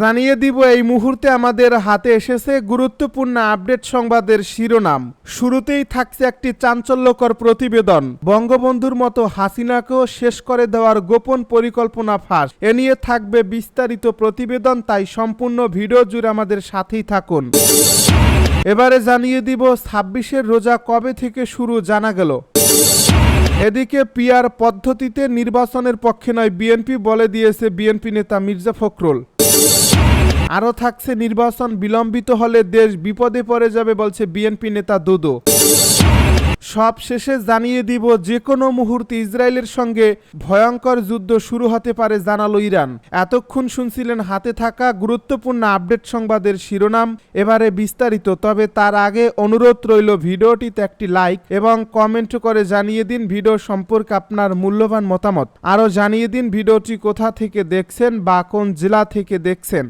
জানিয়ে দিব, এই মুহূর্তে আমাদের হাতে এসেছে গুরুত্বপূর্ণ আপডেট সংবাদের শিরোনাম। শুরুতেই থাকছে একটি চাঞ্চল্যকর প্রতিবেদন। বঙ্গবন্ধুর মতো হাসিনাকেও শেষ করে দেওয়ার গোপন পরিকল্পনা ফাঁস। এ নিয়ে থাকবে বিস্তারিত প্রতিবেদন, তাই সম্পূর্ণ ভিডিও জুড়ে আমাদের সাথেই থাকুন। এবারে জানিয়ে দিব, ছাব্বিশের রোজা কবে থেকে শুরু জানা গেল। এদিকে পিয়ার পদ্ধতিতে নির্বাচনের পক্ষে নয়, বিএনপি বলে দিয়েছে বিএনপি নেতা মির্জা ফখরুল। আরও থাকছে নির্বাচন বিলম্বিত হলে দেশ বিপদে পড়ে যাবে বলছে বিএনপি নেতা দুদু। সব শেষে জানিয়ে দিব যে কোনো মুহূর্তে ইসরায়েলের সঙ্গে ভয়ঙ্কর যুদ্ধ শুরু হতে পারে, জানালো ইরান। এতক্ষণ শুনছিলেন, হাতে থাকা গুরুত্বপূর্ণ আপডেট সংবাদের শিরোনাম। এবারে বিস্তারিত, তবে তার আগে অনুরোধ রইল, ভিডিওটিতে একটি লাইক এবং কমেন্ট করে জানিয়ে দিন ভিডিও সম্পর্কে আপনার মূল্যবান মতামত। আরও জানিয়ে দিন ভিডিওটি কোথা থেকে দেখছেন বা কোন জেলা থেকে দেখছেন।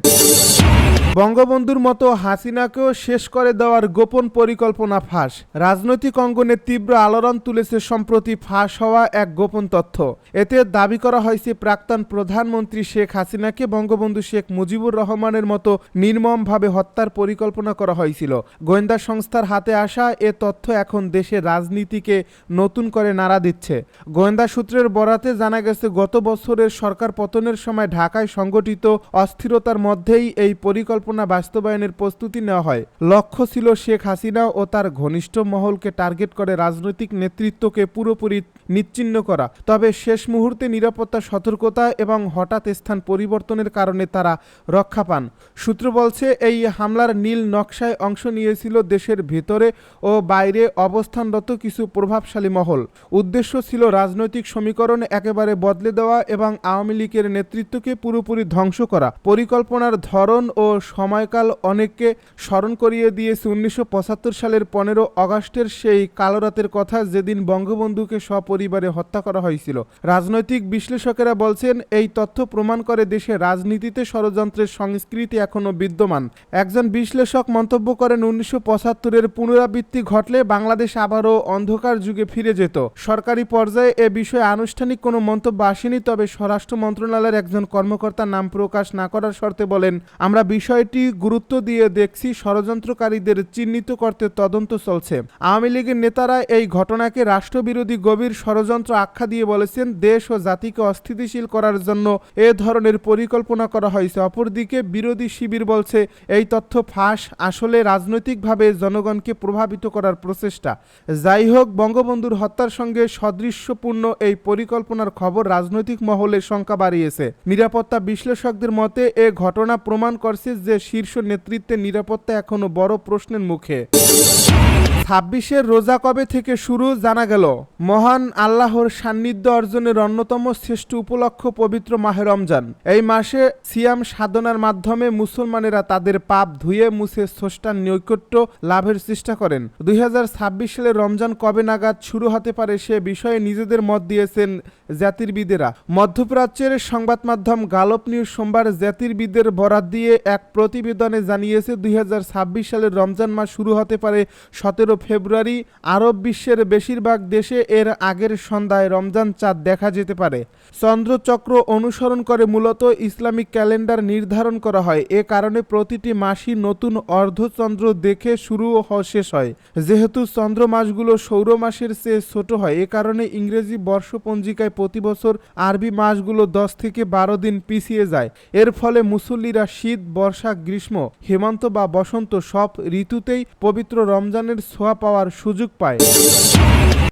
বঙ্গবন্ধুর মতো হাসিনাকেও শেষ করে দেওয়ার গোপন পরিকল্পনা ফাঁস। রাজনৈতিক অঙ্গনে তীব্র আলোড়ন তুলেছে সম্প্রতি ফাঁস হওয়া এক গোপন তথ্য। এতে দাবি করা হয়েছে, প্রাক্তন প্রধানমন্ত্রী শেখ হাসিনাকে বঙ্গবন্ধু শেখ মুজিবুর রহমানের মতো নির্মমভাবে হত্যার পরিকল্পনা করা হয়েছিল। গোয়েন্দা সংস্থার হাতে আসা এ তথ্য এখন দেশের রাজনীতিকে নতুন করে নাড়া দিচ্ছে। গোয়েন্দা সূত্রের বরাতে জানা গেছে, গত বছরের সরকার পতনের সময় ঢাকায় সংগঠিত অস্থিরতার মধ্যেই এই পরিকল্পনা বাস্তবায়নের প্রস্তুতি নেওয়া হয়। লক্ষ্য ছিল শেখ হাসিনা ও তার ঘনিষ্ঠ মহলকে টার্গেট করে রাজনৈতিক নেতৃত্বকে পুরোপুরি নিচ্ছিন্ন করা। তবে শেষ মুহূর্তে নিরাপত্তা, সতর্কতা এবং হঠাৎ স্থান পরিবর্তনের কারণে তারা রক্ষা পান। সূত্র বলছে, এই হামলার নীল নকশায় অংশ নিয়েছিল দেশের ভেতরে ও বাইরে অবস্থানরত কিছু প্রভাবশালী মহল। উদ্দেশ্য ছিল রাজনৈতিক সমীকরণ একেবারে বদলে দেওয়া এবং আওয়ামী লীগের নেতৃত্বকে পুরোপুরি ধ্বংস করা। পরিকল্পনার ধরন ও সময়কাল অনেককে স্মরণ করিয়ে দিয়েছে উনিশশো পঁচাত্তর সালের পনেরো অগাস্টের সেই কালো রাতের কথা যেদিন বঙ্গবন্ধুকে সপরিবারে হত্যা করা হয়েছিল। রাজনৈতিক বিশ্লেষকেরা বলছেন, এই তথ্য প্রমাণ করে দেশে রাজনীতিতে ষড়যন্ত্রের সংস্কৃতি এখনও বিদ্যমান। একজন বিশ্লেষক মন্তব্য করেন, উনিশশো পঁচাত্তরের পুনরাবৃত্তি ঘটলে বাংলাদেশ আবারও অন্ধকার যুগে ফিরে যেত। সরকারি পর্যায়ে এ বিষয়ে আনুষ্ঠানিক কোনো মন্তব্য আসেনি, তবে স্বরাষ্ট্র মন্ত্রণালয়ের একজন কর্মকর্তা নাম প্রকাশ না করার শর্তে বলেন, আমরা বিষয়টি গুরুত্ব দিয়ে দেখছি ষড়যন্ত্রকারীদের চিহ্নিত করতে তদন্ত চলছে। আওয়ামী লীগের নেতারা এই ঘটনাকে রাষ্ট্রবিরোধী গভীর ষড়যন্ত্র আখ্যা দিয়ে বলেছেন, দেশ ও জাতিকে অস্থিতিশীল করার জন্য এ ধরনের পরিকল্পনা করা হয়েছে। অপরদিকে বিরোধী শিবির বলছে, এই তথ্য ফাঁস, আসলে রাজনৈতিকভাবে জনগণকে প্রভাবিত করার প্রচেষ্টা। যাই হোক, বঙ্গবন্ধুর হত্যার সঙ্গে সদৃশ্যপূর্ণ এই পরিকল্পনার খবর রাজনৈতিক মহলে শঙ্কা বাড়িয়েছে। নিরাপত্তা বিশ্লেষকদের মতে, এ ঘটনা প্রমাণ করছে যে শীর্ষ নেতৃত্বের নিরাপত্তা এখনও বড় প্রশ্নের মুখে। ছাব্বিশের রোজা কবে থেকে শুরু জানা গেল। মহান আল্লাহর সান্নিধ্য অর্জনের অন্যতম শ্রেষ্ঠ উপলক্ষ পবিত্র মাহে রমজান। এই মাসে সিয়াম সাধনার মাধ্যমে মুসলমানেরা তাদের পাপ ধুয়ে মুছে স্রষ্টার নৈকট্য লাভের চেষ্টা করেন। দুই হাজার ছাব্বিশ সালে রমজান কবে নাগাদ শুরু হতে পারে সে বিষয়ে নিজেদের মত দিয়েছেন জাতিরবিদেরা। মধ্যপ্রাচ্যের সংবাদ মাধ্যম গালপ নিউজ সোমবার জাতিরবিদের বরাত দিয়ে এক প্রতিবেদনে জানিয়েছে, দুই হাজার ছাব্বিশ সালের রমজান মাস শুরু হতে পারে সতেরো ফেব্রুয়ারি। আরব বিশ্বের বেশিরভাগ দেশে এর আগের সন্ধ্যায় রমজান চাঁদ দেখা যেতে পারে। চন্দ্রচক্র অনুসরণ করে মূলত ইসলামিক ক্যালেন্ডার নির্ধারণ করা হয়। এ কারণে প্রতিটি মাসই নতুন অর্ধচন্দ্র দেখে শুরু ও শেষ হয়। যেহেতু চন্দ্র মাসগুলো সৌর মাসের চেয়ে ছোট হয়, এ কারণে ইংরেজি বর্ষপঞ্জিকায় প্রতি বছর আরবি মাসগুলো দশ থেকে বারো দিন পিছিয়ে যায়। এর ফলে মুসল্লিরা শীত, বর্ষা, গ্রীষ্ম, হেমন্ত বা বসন্ত সব ঋতুতেই পবিত্র রমজানের ছোঁয়া পাওয়ার সুযোগ পায়।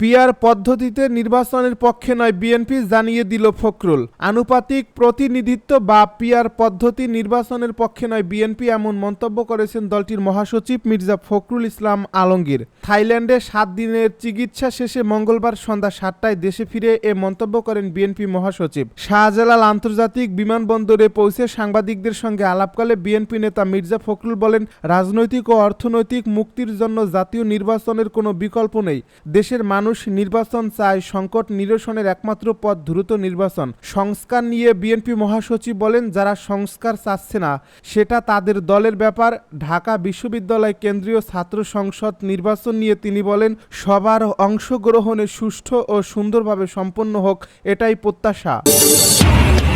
পিয়ার পদ্ধতিতে নির্বাচনের পক্ষে নয়, বিএনপি জানিয়ে দিল ফখরুল। আনুপাতিক প্রতিনিধিত্ব বা পিয়ার পদ্ধতি নির্বাচনের পক্ষে নয়, বিএনপি এমন মন্তব্য করেছেন দলটির মহাসচিব মির্জা ফখরুল ইসলাম আলমগীর। থাইল্যান্ডে সাত দিনের চিকিৎসা শেষে মঙ্গলবার সন্ধ্যা সাতটায় দেশে ফিরে এ মন্তব্য করেন বিএনপি মহাসচিব। শাহজালাল আন্তর্জাতিক বিমানবন্দরে পৌঁছে সাংবাদিকদের সঙ্গে আলাপকালে বিএনপি নেতা মির্জা ফখরুল বলেন, রাজনৈতিক ও অর্থনৈতিক মুক্তির জন্য জাতীয় নির্বাচনের কোনো বিকল্প নেই। দেশের মানুষ নির্বাচন চায় সংকট নিরসনের একমাত্র পথ দ্রুত নির্বাচন। সংস্কার নিয়ে বিএনপি মহাসচিব বলেন, যারা সংস্কার চাচ্ছে না, সেটা তাদের দলের ব্যাপার। ঢাকা বিশ্ববিদ্যালয় কেন্দ্রীয় ছাত্র সংসদ নির্বাচন নিয়ে তিনি বলেন, সবার অংশগ্রহণে সুষ্ঠু ও সুন্দরভাবে সম্পন্ন হোক, এটাই প্রত্যাশা।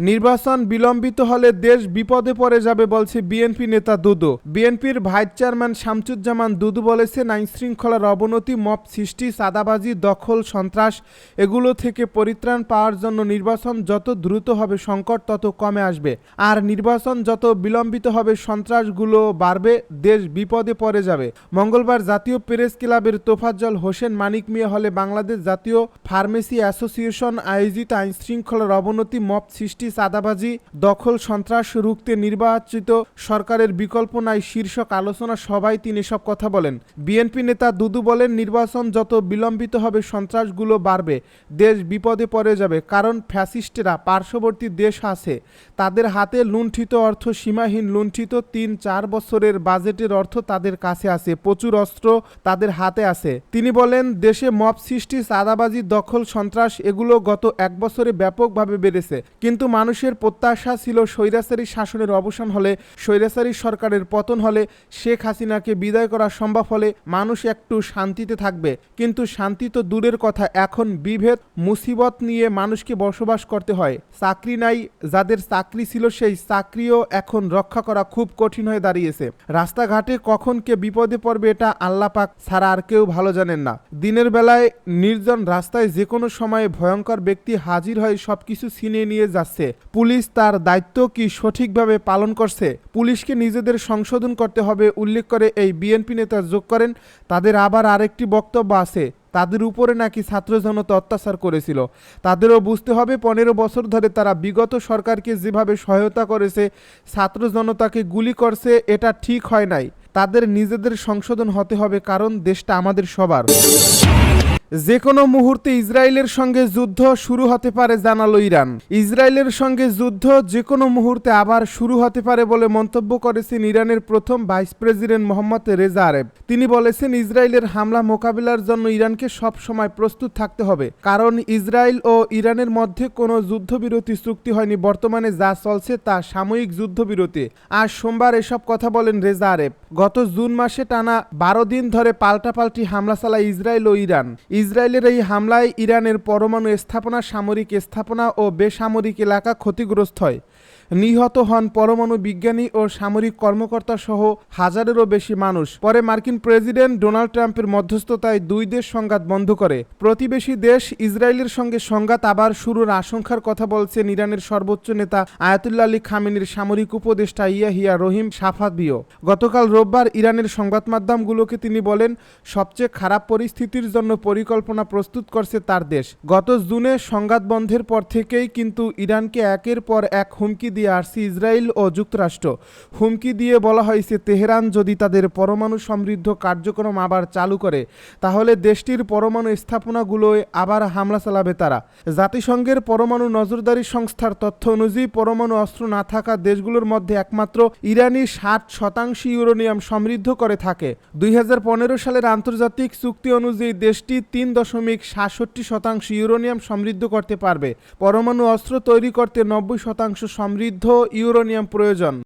নির্বাচন বিলম্বিত হলে দেশ বিপদে পড়ে যাবে বলছে বিএনপি নেতা দুদু। বিএনপির ভাইস চেয়ারম্যান শামসুজ্জামান দুদু বলেছেন আইন শৃঙ্খলার অবনতি মপ সৃষ্টি সাদাবাজি দখল, সন্ত্রাস, এগুলো থেকে পরিত্রাণ পাওয়ার জন্য নির্বাচন যত দ্রুত হবে, সংকট তত কমে আসবে। আর নির্বাচন যত বিলম্বিত হবে, সন্ত্রাসগুলো বাড়বে, দেশ বিপদে পড়ে যাবে। মঙ্গলবার জাতীয় প্রেস ক্লাবের তোফাজ্জল হোসেন, মানিক মিয়া হলে বাংলাদেশ জাতীয় ফার্মেসি অ্যাসোসিয়েশন আয়োজিত আইন শৃঙ্খলার অবনতি মপ সৃষ্টি চাঁদাবাজি, দখল, সন্ত্রাস, রুখতে নির্বাচিত সরকারের বিকল্প নাই শীর্ষক আলোচনা সভায় তিনি সব কথা বলেন। বিএনপি নেতা দুদু বলেন, নির্বাচন যত বিলম্বিত হবে, সন্ত্রাসগুলো বাড়বে, দেশ বিপদে পড়ে যাবে, কারণ ফ্যাসিস্টেরা পার্শ্ববর্তী দেশ আছে। তাদের হাতে লুণ্ঠিত অর্থ সীমাহীন, লুণ্ঠিত তিন চার বছরের বাজেটের অর্থ তাদের কাছে আছে, প্রচুর অস্ত্র তাদের হাতে আছে। তিনি বলেন, দেশে মব সৃষ্টি, চাঁদাবাজি, দখল, সন্ত্রাস, এগুলো গত এক বছরে ব্যাপকভাবে বেড়েছে, কিন্তু মানুষের প্রত্যাশা ছিল স্বৈরাচারী শাসনের অবসান হলে, স্বৈরাচারী সরকারের পতন হলে শেখ হাসিনাকে বিদায় করা সম্ভব হলে মানুষ একটু শান্তিতে থাকবে। কিন্তু শান্তি তো দূরের কথা, এখন বিভেদ, মুসিবত নিয়ে মানুষকে বসবাস করতে হয়। চাকরি নাই, যাদের চাকরি ছিল সেই চাকরিও এখন রক্ষা করা খুব কঠিন হয়ে দাঁড়িয়েছে। রাস্তাঘাটে কখন কে বিপদে পড়বে এটা আল্লাপাক ছাড়া আর কেউ ভালো জানেন না। দিনের বেলায় নির্জন রাস্তায় যে কোনো সময়ে ভয়ঙ্কর ব্যক্তি হাজির হয়ে সবকিছু ছিনিয়ে নিয়ে যাচ্ছে। পুলিশ তার দায়িত্ব কি সঠিকভাবে পালন করছে? পুলিশকে নিজেদের সংশোধন করতে হবে উল্লেখ করে এই বিএনপি নেতা যোগ করেন। তাদের আবার আরেকটি বক্তব্য আছে, তাদের উপরে নাকি ছাত্র জনতা অত্যাচার করেছিল। তাদেরও বুঝতে হবে পনেরো বছর ধরে তারা বিগত সরকারকে যেভাবে সহায়তা করেছে, ছাত্র জনতাকে গুলি করছে, এটা ঠিক হয় নাই। তাদের নিজেদের সংশোধন হতে হবে, কারণ দেশটা আমাদের সবার। যে কোনো মুহূর্তে ইসরায়েলের সঙ্গে যুদ্ধ শুরু হতে পারে, জানালো ইরান। ইসরায়েলের সঙ্গে যুদ্ধ যে কোনো মুহূর্তে আবার শুরু হতে পারে বলে মন্তব্য করেছেন ইরানের প্রথম vice president Mohammad Reza Aref তিনি বলেছেন, ইসরায়েলের হামলা মোকাবিলার জন্য ইরানকে সব সময় প্রস্তুত থাকতে হবে, কারণ ইসরায়েল ও ইরানের মধ্যে কোনো যুদ্ধবিরতি চুক্তি হয়নি, বর্তমানে যা চলছে তা সাময়িক যুদ্ধবিরতি। আজ সোমবার এসব কথা বলেন রেজা আরেব গত জুন মাসে টানা বারো দিন ধরে পাল্টাপাল্টি হামলা চালায় ইসরায়েল ও ইরান। ইসরায়েলের এই হামলায় ইরানের পরমাণু স্থাপনা সামরিক স্থাপনা ও বেসামরিক এলাকা ক্ষতিগ্রস্ত হয়। নিহত হন পরমাণু বিজ্ঞানী ও সামরিক কর্মকর্তা সহ হাজারেরও বেশি মানুষ। পরে মার্কিন প্রেসিডেন্ট ডোনাল্ড ট্রাম্পের মধ্যস্থতায় দুই দেশ সংঘাত বন্ধ করে। প্রতিবেশী দেশ ইসরায়েলের সঙ্গে সংঘাত আবার শুরুর আশঙ্কার কথা বলছেন ইরানের সর্বোচ্চ নেতা আয়াতুল্লা আলী খামেনির সামরিক উপদেষ্টা ইয়াহিয়া রহিম সাফাবিও। গতকাল রোববার ইরানের সংবাদ মাধ্যমগুলোকে তিনি বলেন, সবচেয়ে খারাপ পরিস্থিতির জন্য পরিকল্পনা প্রস্তুত করছে তার দেশ। গত জুনে সংঘাত বন্ধের পর থেকেই কিন্তু ইরানকে একের পর এক হুমকি দিয়ে আসছে ইসরায়েল ও যুক্তরাষ্ট্র। হুমকি দিয়ে বলা হয়েছে, তেহরান যদি তাদের পরমাণু সমৃদ্ধ কার্যক্রম আবার চালু করে, তাহলে দেশটির পরমাণু স্থাপনাগুলোয় আবার হামলা চালাবে তারা। জাতিসংঘের পরমাণু নজরদারি সংস্থার তথ্য অনুযায়ী, পরমাণু অস্ত্র না থাকা দেশগুলোর মধ্যে একমাত্র ইরানি ষাট শতাংশ ইউরোনিয়াম সমৃদ্ধ করে থাকে। দুই হাজার পনেরো সালের আন্তর্জাতিক চুক্তি অনুযায়ী, দেশটি তিন দশমিক সাতষট্টি শতাংশ ইউরোনিয়াম সমৃদ্ধ করতে পারবে। পরমাণু অস্ত্র তৈরি করতে নব্বই শতাংশ সমৃদ্ধ ইউরেনিয়াম প্রয়োজন।